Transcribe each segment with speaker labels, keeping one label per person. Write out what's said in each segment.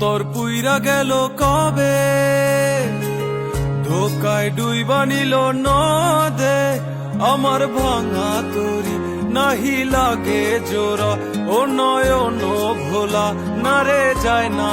Speaker 1: অন্তর পুইরা গেল কবে? ধোকায় ডুই বানিল নদে, আমার ভাঙা তরি নাহি লাগে জোড়া। ও নয়ন ভোলা নারে যায় না।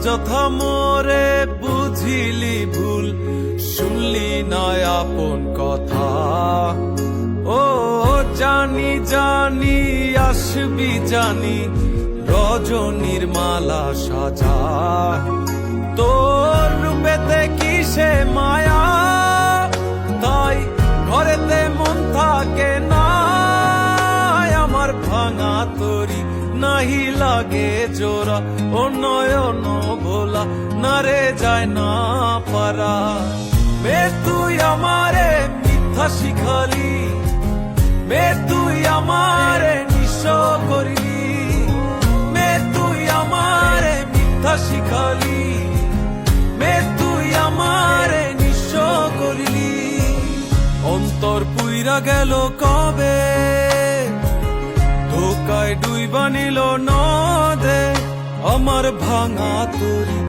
Speaker 1: অযথা মোরে বুঝিলি ভুল, শুনলি নয় আপন কথা। ও জানি জানি, আসবি জানি, রজনীর মালা সাজা। তোর রূপেতে কিসে মায়া? ভাঙা নাহি লাগে জোড়া ও নয়ন ভোলা, না রে যায় না পারা। মে তুই আমারে মিথ্যা শিখালি, মে তুই আমারে নিঃস্ব করিলি মে তুই আমারে মিথ্যা শিখালি, মে তুই আমারে নিঃস্ব করিলি। অন্তর পুইরা গেল কবে? বানিল নদে আমার ভাঙা তরি